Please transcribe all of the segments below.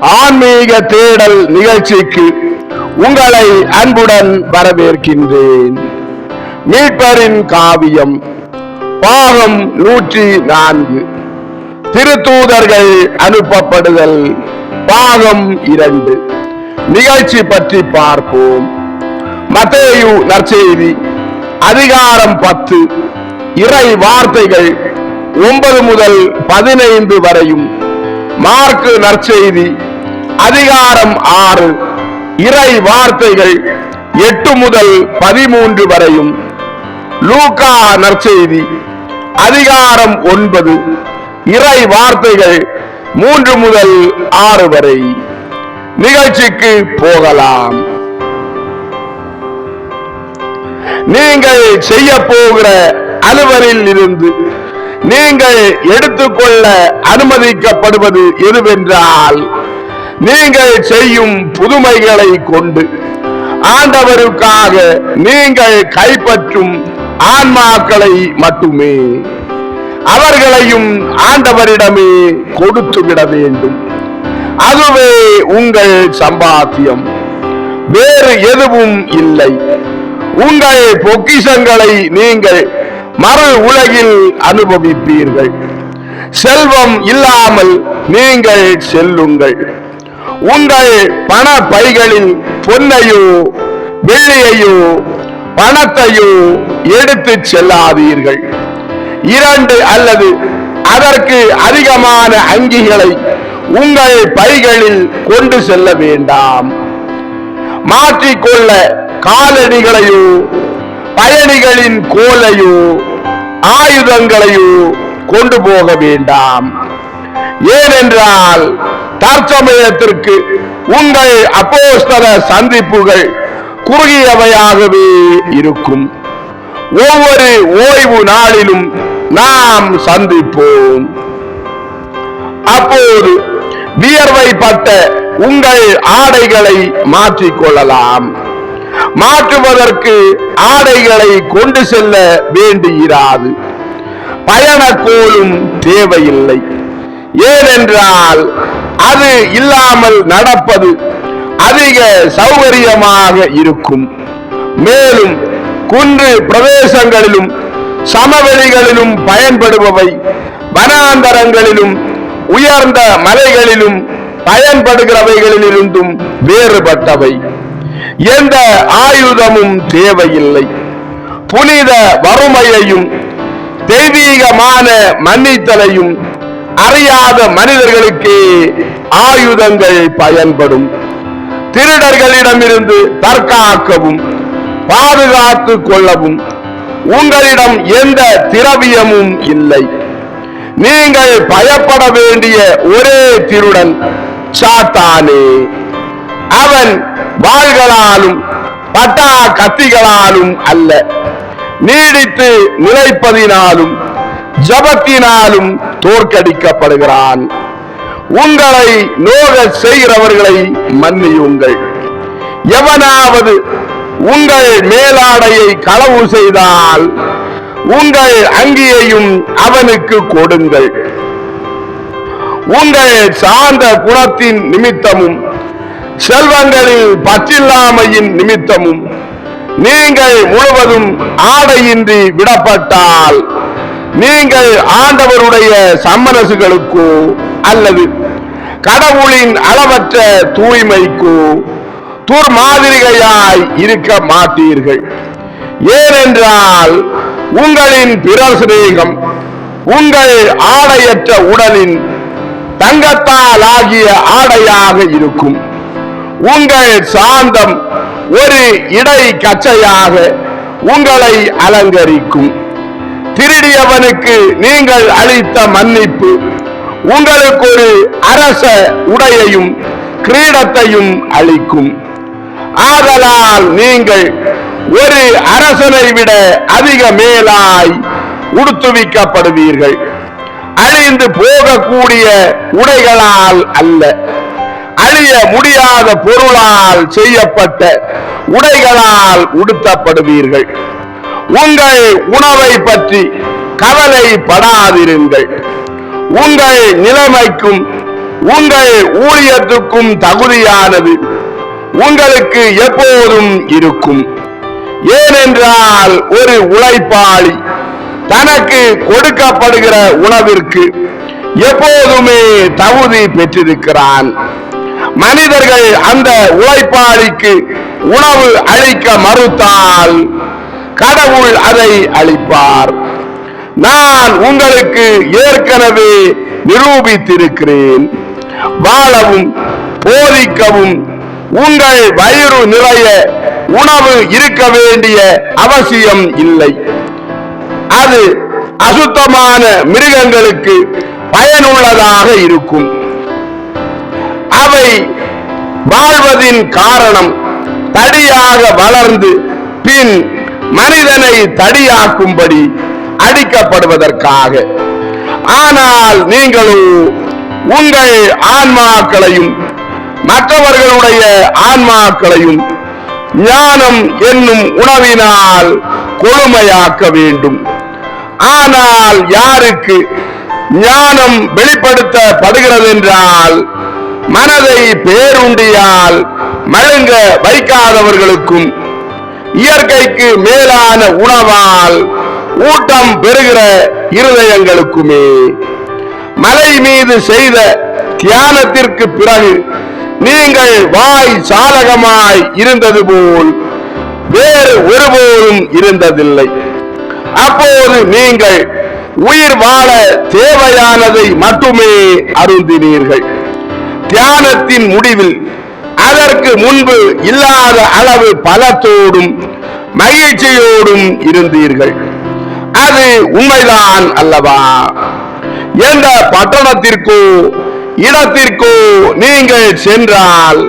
ஆன்மீக தேடல் நிகழ்ச்சிக்கு உங்களை அன்புடன் வரவேற்கின்றேன். மீட்பரின் காவியம் பாகம் நூற்றி நான்கு. திருத்தூதர்கள் அனுப்பப்படுதல் பாகம் இரண்டு. நிகழ்ச்சி பற்றி பார்ப்போம். மத்தேயு நற்செய்தி அதிகாரம் பத்து. இறை வார்த்தைகள் ஒன்பது முதல் பதினைந்து வரையும். மார்க்கு நற்செய்தி அதிகாரம் ஆறு. இறை வார்த்தைகள் எட்டு முதல் பதிமூன்று வரையும். லூகா நற்செய்தி. அதிகாரம் ஒன்பது. இறை வார்த்தைகள் மூன்று முதல் ஆறு வரை. நிகழ்ச்சிக்கு போகலாம். நீங்கள் செய்ய போகிற அலுவலில் இருந்து நீங்கள் எடுத்துக்கொள்ள அனுமதிக்கப்படுவது எதுவென்றால் நீங்கள் செய்யும் புதுமைகளை கொண்டு ஆண்டவருக்காக நீங்கள் கைப்பற்றும் ஆன்மாக்களை மட்டுமே அவர்களையும் ஆண்டவரிடமே கொடுத்துவிட வேண்டும். அதுவே உங்கள் சம்பாத்தியம். வேறு எதுவும் இல்லை. உங்கள் பொக்கிஷங்களை நீங்கள் மறு உலகில் அனுபவிப்பீர்கள். செல்வம் இல்லாமல் நீங்கள் செல்லுங்கள். உங்கள் பண பைகளில் பொன்னையோ வெள்ளியையோ பணத்தையோ எடுத்து செல்லாதீர்கள். இரண்டு அல்லது அதற்கு அதிகமான அங்கிகளை உங்கள் பைகளில் கொண்டு செல்ல வேண்டாம். மாற்றிக்கொள்ள காலணிகளையோ பயணிகளின் கோலையோ ஆயுதங்களையோ கொண்டு போக வேண்டாம். ஏனென்றால் தற்சமயத்திற்கு உங்கள் அப்போஸ்தல சந்திப்புகள் குறுகியவையாகவே இருக்கும். ஒவ்வொரு ஓய்வு நாளிலும் நாம் சந்திப்போம். அப்போது வியர்வைப்பட்ட உங்கள் ஆடைகளை மாற்றிக்கொள்ளலாம். மாற்றுவதற்கு ஆடைகளை கொண்டு செல்ல வேண்டியிராது. பயணக்கோலும் தேவையில்லை. ஏனென்றால் அது இல்லாமல் நடப்பது அதிக சௌகரியமாக இருக்கும். மேலும் குன்று பிரதேசங்களிலும் சமவெளிகளிலும் பயன்படுபவை. வனாந்தரங்களிலும் உயர்ந்த மலைகளிலும் பயன்படுகிறவைகளிலிருந்தும் வேறுபட்டவை. எந்த ஆயுதமும் தேவையில்லை. புனித வறுமையையும் தெய்வீகமான மன்னித்தலையும் அறியாத மனிதர்களுக்கே ஆயுதங்கள் பயன்படும். திருடர்களிடமிருந்து தற்காக்கவும் பாதுகாத்துக் கொள்ளவும். உங்களிடம் எந்த திரவியமும் இல்லை. நீங்கள் பயப்பட வேண்டிய ஒரே திருடன் சாத்தானே. அவன் வாள்களாலும் பட்டா கத்திகளாலும் அல்ல. நீடித்து நிலைப்பதினாலும் ஜபத்தினாலும் தோற்கடிக்கப்படுகிறான். உங்களை நோக செய்கிறவர்களை மன்னியுங்கள். எவனாவது உங்கள் மேலாடையை களவு செய்தால் உங்கள் அங்கியையும் அவனுக்கு கொடுங்கள். உங்கள் சார்ந்த குணத்தின் நிமித்தமும் செல்வங்களில் பற்றில்லாமையின் நிமித்தமும் நீங்கள் முழுவதும் ஆடையின்றி விடப்பட்டால் நீங்கள் ஆண்டவருடைய சம்மனசுகளுக்கோ அல்லது கடவுளின் அளவற்ற தூய்மைக்கோ துர்மாதிரிகையாய் இருக்க மாட்டீர்கள். ஏனென்றால் உங்களின் பிறர் சிநேகம் உங்கள் ஆடையற்ற உடலின் தங்கத்தால் ஆகிய ஆடையாக இருக்கும். உங்கள் சாந்தம் ஒரு இடை கச்சையாக உங்களை அலங்கரிக்கும். திருடியவனுக்கு நீங்கள் அளித்த மன்னிப்பு. உங்களுக்கு ஒரு அரச உடையையும் கிரீடத்தையும் அளிக்கும். ஆதலால் நீங்கள் ஒரு அரசனை விட அதிக மேலாய் உடுத்துவிக்கப்படுவீர்கள். அழிந்து போகக்கூடிய உடைகளால் அல்ல. அழிய முடியாத பொருளால் செய்யப்பட்ட உடைகளால் உடுத்தப்படுவீர்கள். உங்கள் உணவை பற்றி கவலைப்படாதிருங்கள். உங்கள் நிலைமைக்கும் உங்கள் ஊழியத்துக்கும் தகுதியானது உங்களுக்கு எப்போதும் இருக்கும். ஏனென்றால் ஒரு உழைப்பாளி தனக்கு கொடுக்கப்படுகிற உணவிற்கு எப்போதுமே தகுதி பெற்றிருக்கிறான். மனிதர்கள் அந்த உழைப்பாளிக்கு உணவு அளிக்க மறுத்தால் கடவுள் அதை அளிப்பார். நான் உங்களுக்கு ஏற்கனவே நிரூபித்திருக்கிறேன். வாழவும் போதிக்கவும் உங்கள் வயிறு நிறைய உணவு இருக்க வேண்டிய அவசியம் இல்லை. அது அசுத்தமான மிருகங்களுக்கு பயனுள்ளதாக இருக்கும். அவை வாழ்வதின் காரணம் தடியாக வளர்ந்து பின் மனிதனை தடியாக்கும்படி அடிக்கப்படுவதற்காக. ஆனால் நீங்களோ உங்கள் ஆன்மாக்களையும் மற்றவர்களுடைய ஆன்மாக்களையும் ஞானம் என்னும் உணவினால் கொழுமையாக்க வேண்டும். ஆனால் யாருக்கு ஞானம் வெளிப்படுத்தப்படுகிறது என்றால் மனதை பேருண்டியால் மழுங்க வைக்காதவர்களுக்கும் இயற்கைக்கு மேலான உணவால் ஊட்டம் பெறுகிற இருதயங்களுக்குமே. மலை மீது செய்த தியானத்திற்கு பிறகு நீங்கள் வாய் சாதகமாய் இருந்தது போல் வேறு ஒருபோதும் இருந்ததில்லை. அப்போது நீங்கள் உயிர் வாழ தேவையானதை மட்டுமே அருந்தினீர்கள். தியானத்தின் முடிவில் அதற்கு முன்பு இல்லாத அளவு பலத்தோடும் மகிழ்ச்சியோடும் இருந்தீர்கள். அது உண்மைதான் அல்லவா? எந்த பட்டணத்திற்கோ இடத்திற்கோ நீங்கள் சென்றால்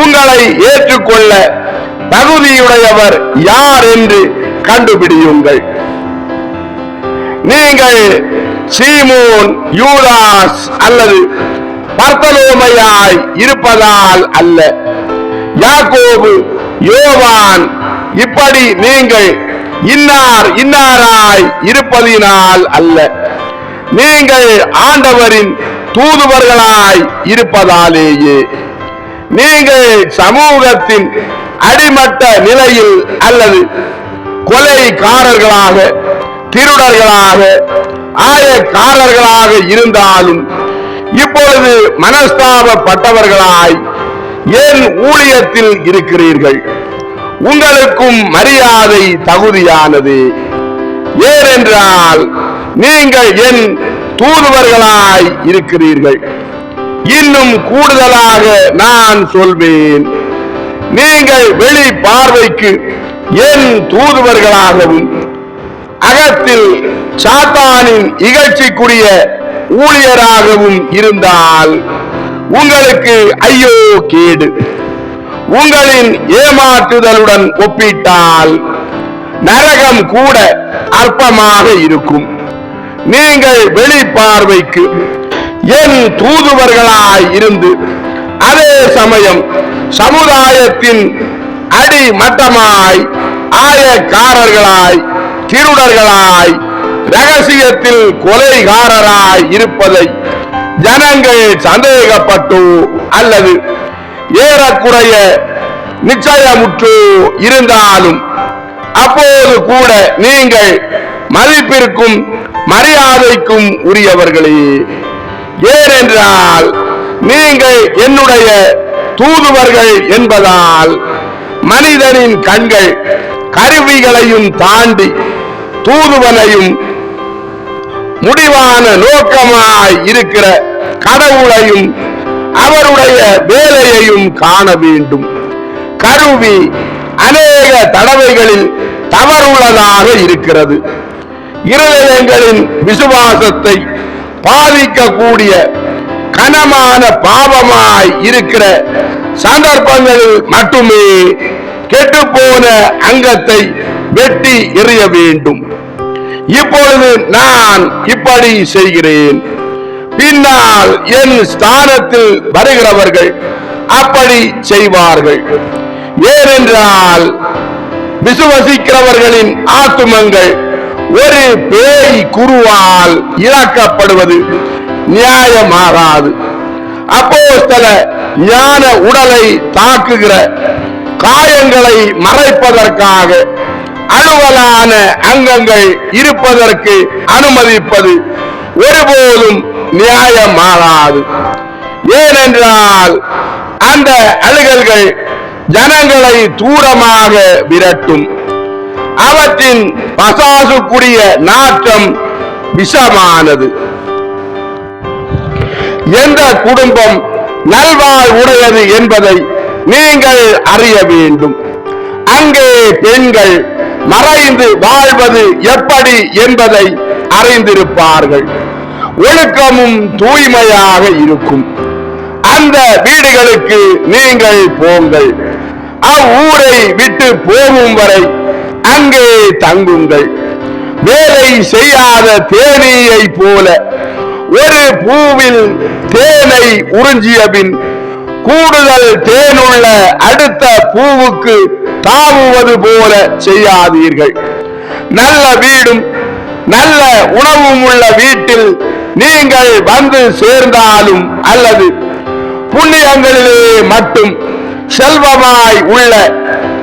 உங்களை ஏற்றுக்கொள்ள தகுதியுடையவர் யார் என்று கண்டுபிடியுங்கள். நீங்கள் சீமோன் யூதாஸ் அல்லது பர்த்தலோமையாய் இருப்பதால் அல்ல. யாக்கோபு யோவான் இப்படி நீங்கள் இன்னார் இன்னாராய் இருப்பதினால் அல்ல. நீங்கள் ஆண்டவரின் தூதுவர்களாய் இருப்பதாலேயே. நீங்கள் சமூகத்தின் அடிமட்ட நிலையில் அல்லது கொலைக்காரர்களாக திருடர்களாக ஆயக்காரர்களாக இருந்தாலும் இப்பொழுது மனஸ்தாபப்பட்டவர்களாய் என் ஊழியத்தில் இருக்கிறீர்கள்? உங்களுக்கும் மரியாதை தகுதியானது. ஏனென்றால் நீங்கள் என் தூதுவர்களாய் இருக்கிறீர்கள். இன்னும் கூடுதலாக நான் சொல்வேன். நீங்கள் வெளி பார்வைக்கு என் தூதுவர்களாகவும் அகத்தில் சாத்தானின் இகழ்ச்சிக்குரிய ஊழியராகவும் இருந்தால் உங்களுக்கு ஐயோ கேடு. உங்களின் ஏமாற்றுதலுடன் ஒப்பிட்டால் நரகம் கூட அற்பமாக இருக்கும். நீங்கள் வெளிப்பார்வைக்கு என் தூதுவர்களாய் இருந்து அதே சமயம் சமுதாயத்தின் அடிமட்டமாய் ஆயக்காரர்களாய் திருடர்களாய் ரகசியத்தில் கொலைகாரராய் இருப்பதை ஜனங்கள் சந்தேகப்பட்டோ அல்லது ஏறக்குறைய நிச்சயமுற்றோ இருந்தாலும் அப்போது கூட நீங்கள் மதிப்பிற்கும் மரியாதைக்கும் உரியவர்களே. ஏனென்றால் நீங்கள் என்னுடைய தூதுவர்கள் என்பதால் மனிதனின் கண்கள் கருவிகளையும் தாண்டி தூதுவனையும் முடிவான நோக்கமாய் இருக்கிற கடவுளையும் அவருடைய வேலையையும் காண வேண்டும். கருவி அநேக தடவைகளில் தவறுள்ளதாக இருக்கிறது. இருதயங்களின் விசுவாசத்தை பாதிக்கக்கூடிய கனமான பாவமாய் இருக்கிற சந்தர்ப்பங்களில் மட்டுமே கெட்டுப்போன அங்கத்தை வெட்டி எறிய வேண்டும். இப்பொழுது நான் இப்படி செய்கிறேன். பின்னால் என் ஸ்தானத்தில் வருகிறவர்கள் அப்படி செய்வார்கள். ஏனென்றால் விசுவசிக்கிறவர்களின் ஆத்துமங்கள் ஒரு பேய் குருவால் இழக்கப்படுவது நியாயமாகாது. அப்போஸ்தல ஞான உடலை தாக்குகிற காயங்களை மறைப்பதற்காக அலுவலான அங்கங்கள் இருப்பதற்கு அனுமதிப்பது ஒருபோதும் நியாயமாகாது. ஏனென்றால் அந்த அழுகல்கள் ஜனங்களை தூரமாக விரட்டும். அவற்றின் பசாசுக்குரிய நாற்றம் விஷமானது. எந்த குடும்பம் நல்வாழ் உடையது என்பதை நீங்கள் அறிய வேண்டும். அங்கே பெண்கள் மறைந்து வாழ்வது எப்படி என்பதை அறிந்திருப்பார்கள். ஒழுக்கமும் தூய்மையாக இருக்கும். அந்த வீடுகளுக்கு நீங்கள் போங்கள். அவ்வூரை விட்டு போகும் வரை அங்கே தங்குங்கள். வேலை செய்யாத தேனீயை போல ஒரு பூவில் தேனை உறிஞ்சிய பின் கூடுதல் தேனுள்ள அடுத்த பூவுக்கு தாவுவது போல செய்யாதீர்கள். நல்ல வீடும் நல்ல உணவும் உள்ள வீட்டில் நீங்கள் வந்து சேர்ந்தாலும் அல்லது புண்ணியங்களிலே மட்டும் செல்வமாய் உள்ள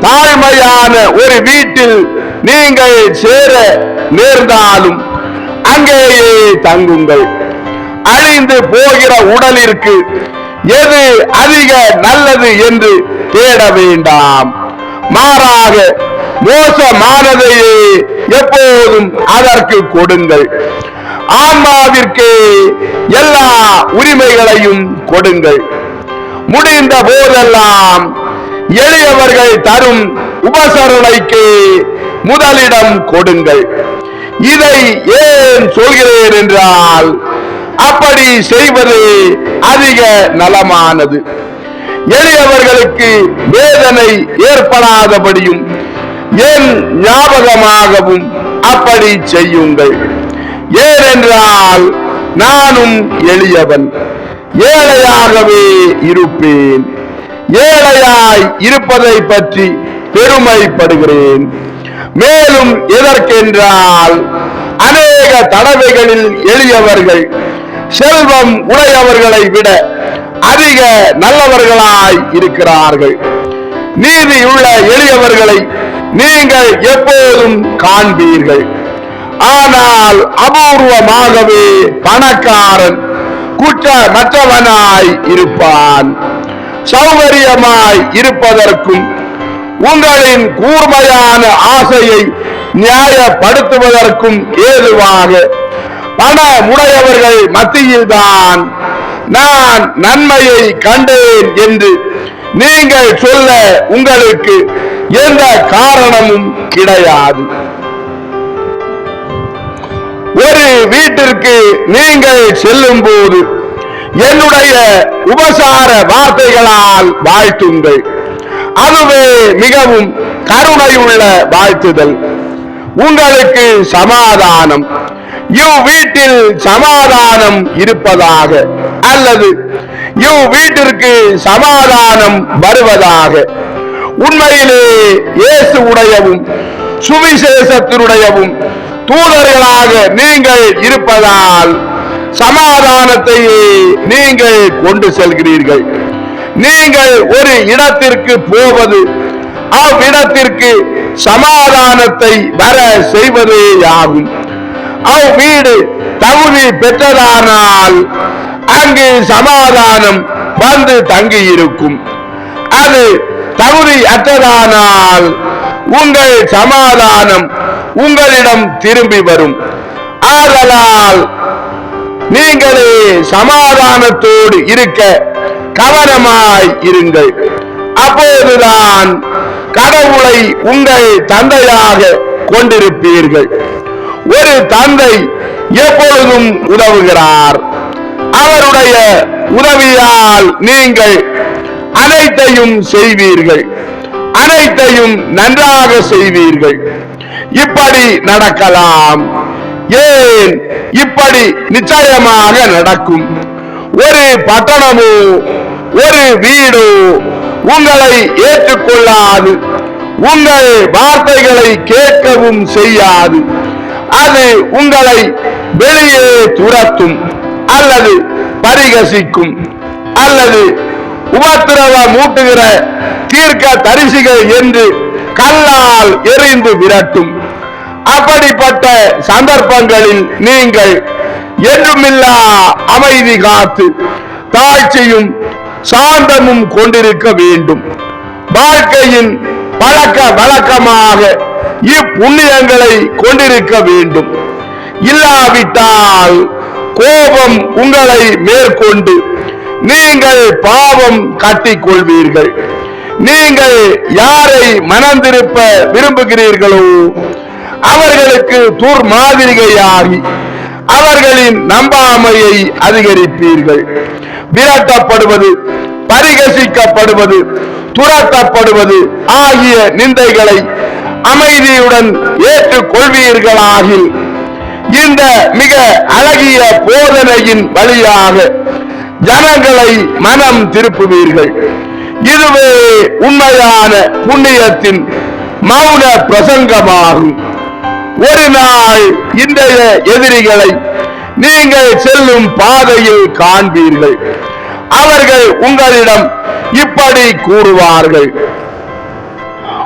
தாழ்மையான ஒரு வீட்டில் நீங்கள் சேர நேர்ந்தாலும் அங்கேயே தங்குங்கள். அழிந்து போகிற உடலிற்கு எது அதிக நல்லது என்று தேட வேண்டாம். மாறாக மோசமானதையே எப்போதும் அதற்கு கொடுங்கள். ஆன்மாவிற்கு எல்லா உரிமைகளையும் கொடுங்கள். முடிந்த போதெல்லாம் எளியவர்கள் தரும் உபசரணைக்கு முதலிடம் கொடுங்கள். இதை ஏன் சொல்கிறேன் என்றால் அப்படி செய்வது அதிக நலமானது. எளியவர்களுக்கு வேதனை ஏற்படாதபடியும் என் ஞாபகமாகவும் அப்படி செய்யுங்கள். ஏனென்றால் நானும் எளியவன். ஏழையாகவே இருப்பேன். ஏழையாய் இருப்பதை பற்றி பெருமைப்படுகிறேன். மேலும் எதற்கென்றால் அநேக தடவைகளில் எளியவர்கள் செல்வம் உடையவர்களை விட அதிக நல்லவர்களாய் இருக்கிறார்கள். நீதியுள்ள எளியவர்களை நீங்கள் எப்போதும் காண்பீர்கள். ஆனால் அபூர்வமாகவே பணக்காரன் குற்றமற்றவனாய் இருப்பான். சௌகரியமாய் இருப்பதற்கும் உங்களின் கூர்மையான ஆசையை நியாயப்படுத்துவதற்கும் ஏதுவாக பணமுடையவர்கள் மத்தியில்தான் நான் நன்மையை கண்டேன் என்று நீங்கள் சொல்ல உங்களுக்கு எந்த காரணமும் கிடையாது. ஒரு வீட்டிற்கு நீங்கள் செல்லும் போது என்னுடைய உபசார வார்த்தைகளால் வாழ்த்துங்கள். அதுவே மிகவும் கருணையுள்ள வாழ்த்துதல். உங்களுக்கு சமாதானம். இவ் வீட்டில் சமாதானம் இருப்பதாக அல்லது இவ் வீட்டிற்கு சமாதானம் வருவதாக. உண்மையிலே இயேசு உடையவும் சுவிசேஷத்தினுடையவும் தூதர்களாக நீங்கள் இருப்பதால் சமாதானத்தையே நீங்கள் கொண்டு செல்கிறீர்கள். நீங்கள் ஒரு இடத்திற்கு போவது அவ்விடத்திற்கு சமாதானத்தை வர செய்வதே ஆகும் அவ் வீடு தகுதி பெற்றதானால் அங்கு சமாதானம் வந்து தங்கியிருக்கும். அது தகுதி அற்றதானால் உங்கள் சமாதானம் உங்களிடம் திரும்பி வரும். ஆதலால் நீங்களே சமாதானத்தோடு இருக்க கவனமாய் இருங்கள். அப்போதுதான் கடவுளை உங்கள் தந்தையாக கொண்டிருப்பீர்கள். ஒரு தந்தை எப்பொழுதும் உதவுகிறார். அவருடைய உதவியால் நீங்கள் அனைத்தையும் செய்வீர்கள். அனைத்தையும் நன்றாக செய்வீர்கள். இப்படி நடக்கலாம். ஏன்? இப்படி நிச்சயமாக நடக்கும். ஒரு பட்டணமோ ஒரு வீடோ உங்களை ஏற்றுக்கொள்ளாது. உங்கள் வார்த்தைகளை கேட்கவும் செய்யாது. அது உங்களை வெளியே துரத்தும் அல்லது பரிகசிக்கும் அல்லது உபத்திரவ மூட்டுகிற தீர்க்க தரிசிகள் என்று கல்லால் எறிந்து விரட்டும். அப்படிப்பட்ட சந்தர்ப்பங்களில் நீங்கள் என்றுமில்லா அமைதி காத்து தாழ்ச்சியும் சாந்தமும் கொண்டிருக்க வேண்டும். வாழ்க்கையின் பழக்க வழக்கமாக இப்புண்ணியங்களை கொண்டிருக்க வேண்டும். இல்லாவிட்டால் கோபம் உங்களை மேற்கொண்டு நீங்கள் பாவம் கட்டிக்கொள்வீர்கள். நீங்கள் யாரை மனந்திருப்ப விரும்புகிறீர்களோ அவர்களுக்கு துர் மாதிரிகையாகி அவர்களின் நம்பாமையை அதிகரிப்பீர்கள். விரட்டப்படுவது பரிகசிக்கப்படுவது துரத்தப்படுவது ஆகிய நிந்தைகளை அமைதியுடன் ஏற்றுக்கொள்வீர்களாகில் இந்த மிக அழகிய போதனையின் வழியாக ஜனங்களை மனம் திருப்புவீர்கள். இதுவே உண்மையான புண்ணியத்தின் மௌன பிரசங்கமாகும். ஒரு நாள் இன்றைய எதிரிகளை நீங்கள் செல்லும் பாதையில் காண்பீர்கள். அவர்கள் உங்களிடம் இப்படி கூறுவார்கள்.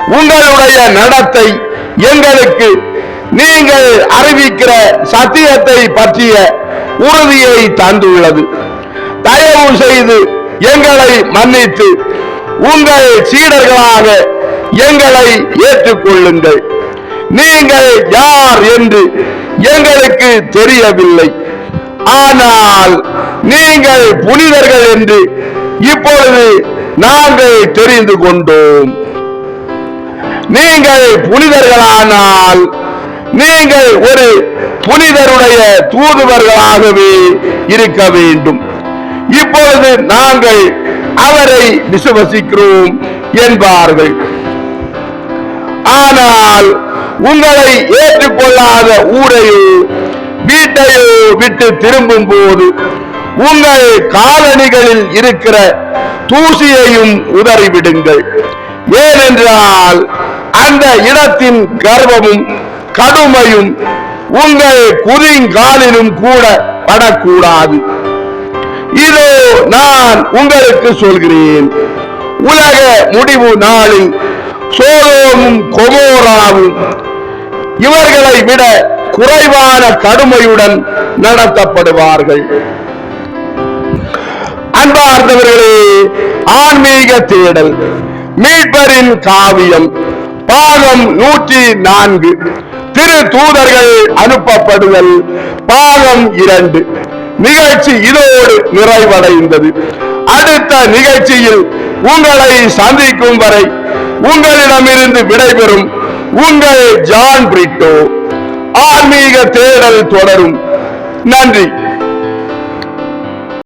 உங்களுடைய நடத்தை எங்களுக்கு நீங்கள் அறிவிக்கிற சத்தியத்தை பற்றிய உறுதியை தந்துள்ளது. தயவு செய்து எங்களை மன்னித்து உங்கள் சீடர்களாக எங்களை ஏற்றுக்கொள்ளுங்கள். நீங்கள் யார் என்று எங்களுக்கு தெரியவில்லை. ஆனால் நீங்கள் புனிதர்கள் என்று இப்பொழுது நாங்கள் தெரிந்து கொண்டோம். நீங்கள் புனிதர்களானால் நீங்கள் ஒரு புனிதருடைய தூதுவர்களாகவே இருக்க வேண்டும். இப்பொழுது நாங்கள் அவரை விசுவசிக்கிறோம் என்பார்கள். ஆனால் உங்களை ஏற்றுக்கொள்ளாத ஊரையோ வீட்டையோ விட்டு திரும்பும் போது உங்கள் காலணிகளில் இருக்கிற தூசியையும் உதறிவிடுங்கள். ஏனென்றால் அந்த இடத்தின் கர்வமும் கடுமையும் உங்கள் குறிங்காலிலும் கூட படக்கூடாது. இதோ நான் உங்களுக்கு சொல்கிறேன். உலக முடிவு நாளில் சோதோமும் கொமோராவும் இவர்களை விட குறைவான கடுமையுடன் நடத்தப்படுவார்கள். அன்பார்ந்தவர்களே ஆன்மீக தேடல் மீட்பரின் காவியம் பாகம் நூற்றி நான்கு. திரு தூதர்கள் அனுப்பப்படுதல் பாகம் இரண்டு. நிகழ்ச்சி இதோடு நிறைவடைந்தது. அடுத்த நிகழ்ச்சியில் உங்களை சந்திக்கும் வரை உங்களிடமிருந்து விடைபெறும் உங்கள் ஜான் பிரிட்டோ. ஆன்மீக தேடல் தொடரும். நன்றி.